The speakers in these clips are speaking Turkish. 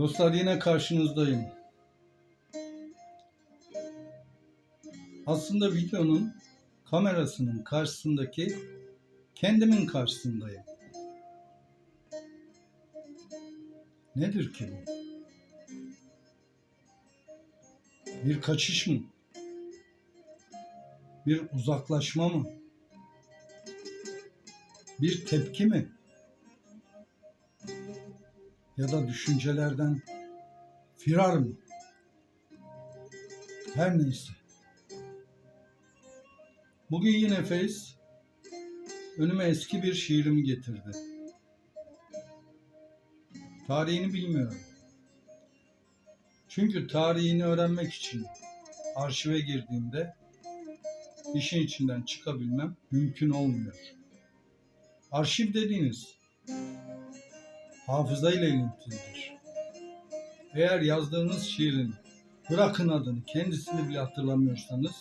Dostlar yine karşınızdayım. Aslında videonun kamerasının karşısındaki kendimin karşısındayım. Nedir ki bu? Bir kaçış mı? Bir uzaklaşma mı? Bir tepki mi? Ya da düşüncelerden firar mı? Her neyse. Bugün yine Feyz önüme eski bir şiirimi getirdi. Tarihini bilmiyorum. Çünkü tarihini öğrenmek için arşive girdiğimde işin içinden çıkabilmem mümkün olmuyor. Arşiv dediğiniz hafızayla ilintilidir. Eğer yazdığınız şiirin bırakın adını kendisini bile hatırlamıyorsanız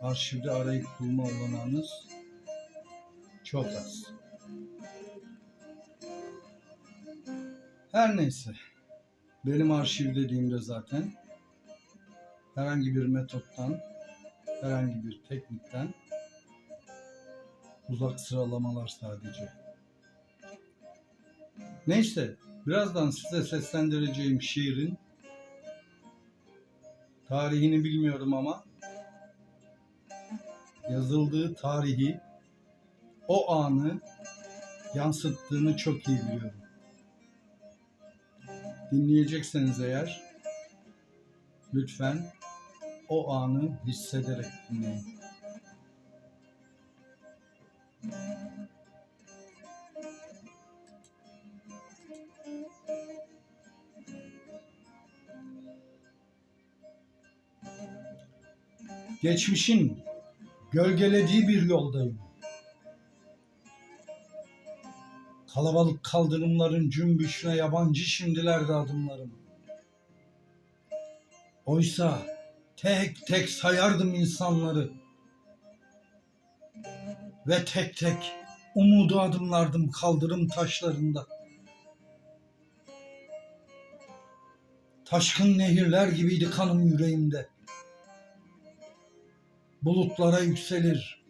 arşivde arayıp bulma olanağınız çok az. Her neyse. Benim arşiv dediğimde zaten herhangi bir metottan, herhangi bir teknikten uzak sıralamalar sadece. Neyse, birazdan size seslendireceğim şiirin tarihini bilmiyorum ama yazıldığı tarihi, o anı yansıttığını çok iyi biliyorum. Dinleyecekseniz eğer lütfen o anı hissederek dinleyin. Geçmişin gölgelediği bir yoldayım. Kalabalık kaldırımların cümbüşüne yabancı şimdilerde adımlarım. Oysa tek tek sayardım insanları. Ve tek tek umudu adımlardım kaldırım taşlarında. Taşkın nehirler gibiydi kanım yüreğimde. Bulutlara yükselir,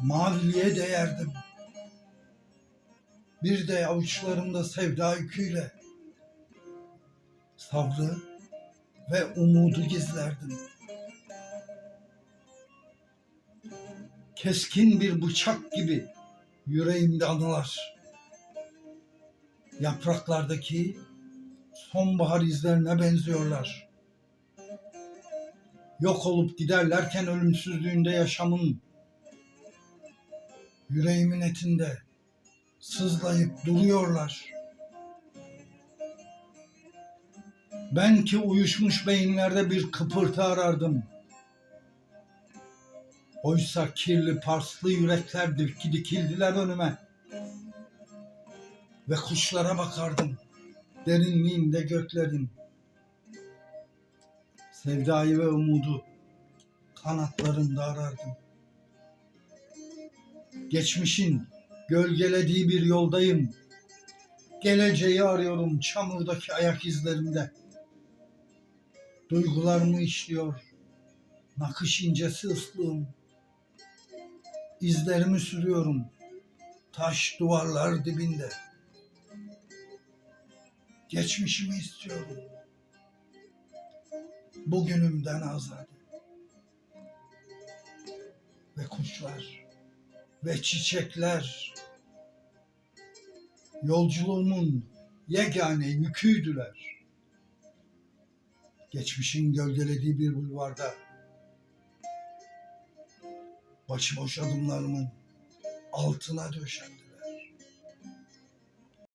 maviliğe değerdim. Bir de avuçlarımda sevda yüküyle sabrı ve umudu gizlerdim. Keskin bir bıçak gibi yüreğimde anılar. Yapraklardaki sonbahar izlerine benziyorlar. Yok olup giderlerken ölümsüzlüğünde yaşamın yüreğimin etinde sızlayıp duruyorlar. Ben ki uyuşmuş beyinlerde bir kıpırtı arardım. Oysa kirli parslı yürekler diki dikildiler önüme. Ve kuşlara bakardım derinliğinde göklerin. Sevdayı ve umudu kanatlarımda arardım. Geçmişin gölgelediği bir yoldayım. Geleceği arıyorum çamurdaki ayak izlerimde. Duygularımı işliyor nakış incesi ıslığım. İzlerimi sürüyorum taş duvarlar dibinde. Geçmişimi istiyorum. Bugünümden azade. Ve kuşlar ve çiçekler yolculuğumun yegane yüküydüler. Geçmişin gölgelediği bir bulvarda başıboş adımlarımın altına döşendim.